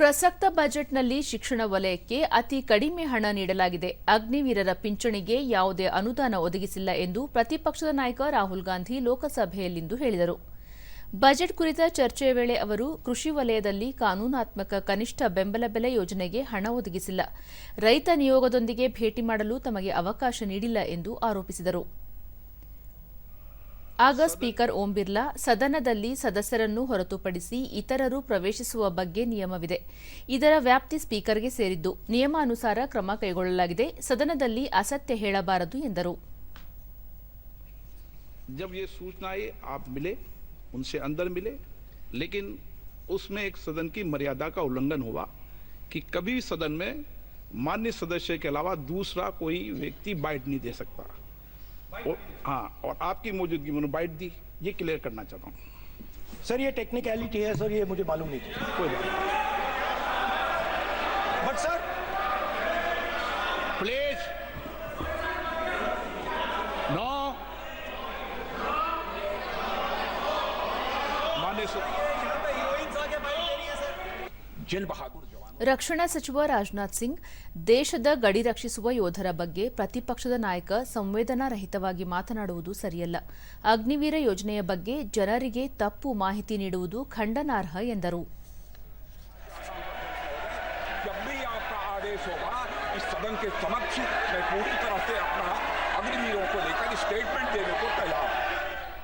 ಪ್ರಸಕ್ತ ಬಜೆಟ್ನಲ್ಲಿ ಶಿಕ್ಷಣ ವಲಯಕ್ಕೆ ಅತಿ ಕಡಿಮೆ ಹಣ ನೀಡಲಾಗಿದೆ. ಅಗ್ನಿವೀರರ ಪಿಂಚಣಿಗೆ ಯಾವುದೇ ಅನುದಾನ ಒದಗಿಸಿಲ್ಲ ಎಂದು ಪ್ರತಿಪಕ್ಷದ ನಾಯಕ ರಾಹುಲ್ ಗಾಂಧಿ ಲೋಕಸಭೆಯಲ್ಲಿಂದು ಹೇಳಿದರು. ಬಜೆಟ್ ಕುರಿತ ಚರ್ಚೆಯ ವೇಳೆ ಅವರು, ಕೃಷಿ ವಲಯದಲ್ಲಿ ಕಾನೂನಾತ್ಮಕ ಕನಿಷ್ಠ ಬೆಂಬಲ ಬೆಲೆ ಯೋಜನೆಗೆ ಹಣ ಒದಗಿಸಿಲ್ಲ. ರೈತ ನಿಯೋಗದೊಂದಿಗೆ ಭೇಟಿ ಮಾಡಲು ತಮಗೆ ಅವಕಾಶ ನೀಡಿಲ್ಲ ಎಂದು ಆರೋಪಿಸಿದರು. ಆಗ ಸ್ಪೀಕರ್ ಓಂ ಬಿರ್ಲಾ ಸದನದಲ್ಲಿ ಸದಸ್ಯರನ್ನು ಹೊರತುಪಡಿಸಿ ಇತರರು ಪ್ರವೇಶಿಸುವ ಬಗ್ಗೆ ನಿಯಮವಿದೆ ಇದರ ವ್ಯಾಪ್ತಿ ಸ್ಪೀಕರ್ಗೆ ಸೇರಿದ್ದು ನಿಯಮಾನುಸಾರ ಕ್ರಮ ಕೈಗೊಳ್ಳಲಾಗಿದೆ ಸದನದಲ್ಲಿ ಅಸತ್ಯ ಹೇಳಬಾರದು ಎಂದರು जब ये सूचनाएं आप मिले उनसे अंदर मिले लेकिन उसमें एक सदन की मर्यादा का उल्लंघन हुआ कि कभी भी सदन में मान्य सदस्य के अलावा दूसरा कोई व्यक्ति बाइट नहीं दे सकता और, हाँ और आपकी मौजूदगी में बाइट दी ये क्लियर करना चाहता हूँ। सर ये टेक्निकलिटी है सर ये मुझे मालूम नहीं थी। कोई बात बट सर। प्लीज़ नो मान्य स- जेल बहादुर ರಕ್ಷಣಾ ಸಚಿವ ರಾಜನಾಥ್ ಸಿಂಗ್, ದೇಶದ ಗಡಿ ರಕ್ಷಿಸುವ ಯೋಧರ ಬಗ್ಗೆ ಪ್ರತಿಪಕ್ಷದ ನಾಯಕ ಸಂವೇದನಾ ರಹಿತವಾಗಿ ಮಾತನಾಡುವುದು ಸರಿಯಲ್ಲ. ಅಗ್ನಿವೀರ ಯೋಜನೆಯ ಬಗ್ಗೆ ಜನರಿಗೆ ತಪ್ಪು ಮಾಹಿತಿ ನೀಡುವುದು ಖಂಡನಾರ್ಹ ಎಂದರು. जब